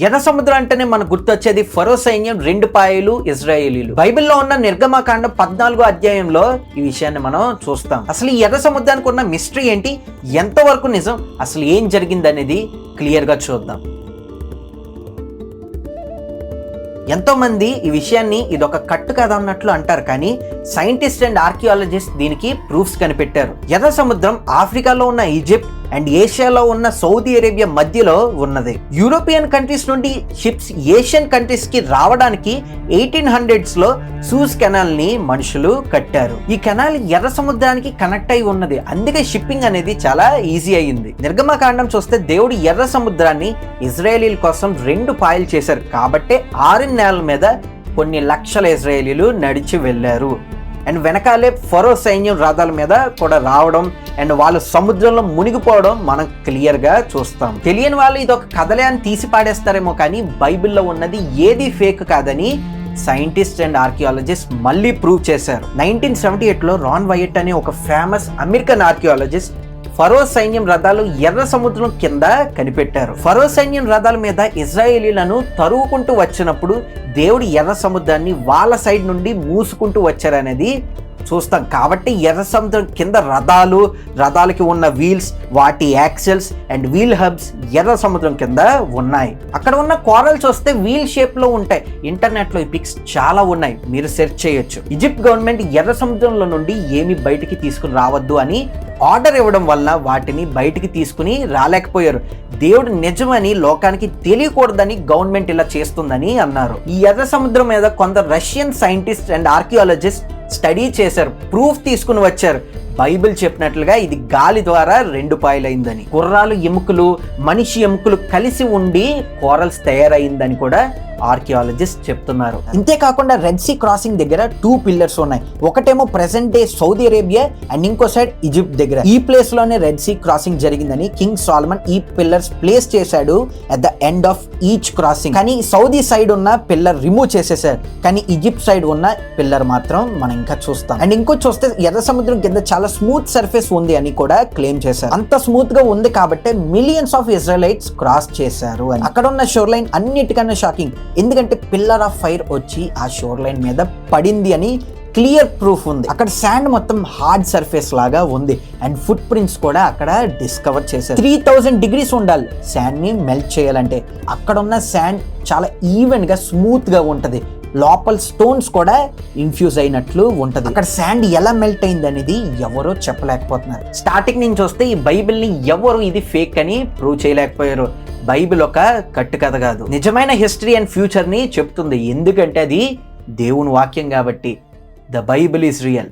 ఎర్ర సముద్రం అంటేనే మనకు గుర్తొచ్చేది ఫరో సైన్యం రెండు పాయలు ఇజ్రాయేలీలు. బైబిల్లో ఉన్న నిర్గమకాండం పద్నాలుగో అధ్యాయంలో ఈ విషయాన్ని మనం చూస్తాం. అసలు ఈ ఎర్ర సముద్రానికి ఉన్న మిస్టరీ ఏంటి? ఎంతవరకు నిజం? అసలు ఏం జరిగింది అనేది క్లియర్గా చూద్దాం. ఎంతోమంది ఈ విషయాన్ని ఇది ఒక కట్టు కథ అన్నట్లు అంటారు కానీ సైంటిస్ట్ అండ్ ఆర్కియాలజిస్ట్ దీనికి ప్రూఫ్స్ కనిపెట్టారు. ఎర్ర సముద్రం ఆఫ్రికాలో ఉన్న ఈజిప్ట్ అండ్ ఏషియాలో ఉన్న సౌదీ అరేబియా మధ్యలో ఉన్నది. యూరోపియన్ కంట్రీస్ నుండి షిప్స్ ఏషియన్ కంట్రీస్కి రావడానికి ఎయిటీన్ హండ్రెడ్స్లో సూజ్ కెనాల్ని మనుషులు కట్టారు. ఈ కెనాల్ ఎర్ర సముద్రానికి కనెక్ట్ అయి ఉన్నది. అందుకే షిప్పింగ్ అనేది చాలా ఈజీ అయ్యింది. నిర్గమకాండం చూస్తే దేవుడు ఎర్ర సముద్రాన్ని ఇజ్రాయేలీల కోసం రెండు పాయలు చేశారు. కాబట్టే ఆరు నేల మీద కొన్ని లక్షల ఇజ్రాయేలీలు నడిచి వెళ్ళారు. అండ్ వెనకాలే ఫరో సైన్యం రథాల మీద కూడా రావడం అండ్ వాళ్ళు సముద్రంలో మునిగిపోవడం మనం క్లియర్గా చూస్తాం. తెలియని వాళ్ళు ఇది ఒక కథలే అని తీసి పాడేస్తారేమో కానీ బైబిల్లో ఉన్నది ఏది ఫేక్ కాదని సైంటిస్ట్ అండ్ ఆర్కియాలజిస్ట్ మళ్ళీ ప్రూవ్ చేశారు. నైన్టీన్ సెవెంటీ ఎయిట్లో రాన్ వయట్ అనే ఒక ఫేమస్ అమెరికన్ ఆర్కియాలజిస్ట్ ఫరో సైన్యం రథాలు ఎర్ర సముద్రం కింద కనిపెట్టారు. ఫరో సైన్యం రథాల మీద ఇజ్రాయేలీలను తరువుకుంటూ వచ్చినప్పుడు దేవుడు ఎర్ర సముద్రాన్ని వాళ్ళ సైడ్ నుండి మూసుకుంటూ వచ్చారనేది చూస్తాం. కాబట్టి ఎర్ర సముద్రం కింద రథాలు రథాలకి ఉన్న వీల్స్ వాటి యాక్సెల్స్ అండ్ వీల్ హబ్స్ ఎర్ర సముద్రం కింద ఉన్నాయి. అక్కడ ఉన్న కోరల్ చూస్తే వీల్ షేప్లో ఉంటాయి. ఇంటర్నెట్లో ఈ పిక్స్ చాలా ఉన్నాయి. మీరు సెర్చ్ చేయొచ్చు. ఈజిప్ట్ గవర్నమెంట్ ఎర్ర సముద్రంలో నుండి ఏమి బయటికి తీసుకుని రావద్దు అని ఆర్డర్ ఇవ్వడం వల్ల వాటిని బయటికి తీసుకుని రాలేకపోయారు. దేవుడు నిజమని లోకానికి తెలియకూడదని గవర్నమెంట్ ఇలా చేస్తుందని అన్నారు. ఈ ఎర్ర సముద్రం మీద కొంత Russian scientist and archaeologist study చేశారు. ప్రూఫ్ తీసుకుని వచ్చారు. బైబిల్ చెప్పినట్లుగా ఇది గాలి ద్వారా రెండు పాయలైందని. గుర్రాలు ఎముకలు మనిషి ఎముకలు కలిసి ఉండి కోరల్స్ తయారైందని కూడా ఆర్కియాలజిస్ట్ చెప్తున్నారు. ఇంతేకాకుండా రెడ్ సీ క్రాసింగ్ దగ్గర టూ పిల్లర్స్ ఉన్నాయి. ఒకటేమో present day Saudi Arabia and ఇంకో సైడ్ ఈజిప్ట్ దగ్గర. ఈ ప్లేస్లోనే రెడ్ సీ క్రాసింగ్ జరిగిందని కింగ్ సాల్మన్ ఈ పిల్లర్స్ ప్లేస్ చేశాడు at the end of each crossing కానీ సౌదీ సైడ్ ఉన్న పిల్లర్ రిమూవ్ చేసేసారు కానీ ఈజిప్ట్ సైడ్ ఉన్న పిల్లర్ మాత్రం మనం ఇంకా చూస్తాం. అండ్ ఇంకో చూస్తే ఎర్ర సముద్రం కింద చాలా స్మూత్ సర్ఫేస్ ఉంది అని కూడా క్లెయిమ్ చేశారు. అంత స్మూత్గా ఉంది కాబట్టి మిలియన్స్ ఆఫ్ ఇజ్రాయలైట్స్ క్రాస్ చేశారు అని. అక్కడ ఉన్న షోర్ లైన్ అన్నిటికన్నా షాకింగ్ ఎందుకంటే పిల్లర్ ఆఫ్ ఫైర్ వచ్చి ఆ షోర్ లైన్ మీద పడింది అని క్లియర్ ప్రూఫ్ ఉంది. అక్కడ శాండ్ మొత్తం హార్డ్ సర్ఫేస్ లాగా ఉంది. అండ్ ఫుట్ ప్రింట్స్ కూడా అక్కడ డిస్కవర్ చేశారు. త్రీ థౌజండ్ డిగ్రీస్ ఉండాలి శాండ్ని మెల్ట్ చేయాలంటే. అక్కడ ఉన్న శాండ్ చాలా ఈవెన్గా స్మూత్గా ఉంటది. లోపల స్టోన్స్ కూడా ఇన్ఫ్యూజ్ అయినట్లు ఉంటది. అక్కడ శాండ్ ఎలా మెల్ట్ అయింది అనేది ఎవరో చెప్పలేకపోతున్నారు. స్టార్టింగ్ నుంచి వస్తే ఈ బైబిల్ని ఎవరు ఇది ఫేక్ అని ప్రూవ్ చేయలేకపోయారు. బైబిల్ ఒక కట్టు కథ కాదు. నిజమైన హిస్టరీ అండ్ ఫ్యూచర్ని చెప్తుంది. ఎందుకంటే అది దేవుని వాక్యం కాబట్టి. The Bible is real.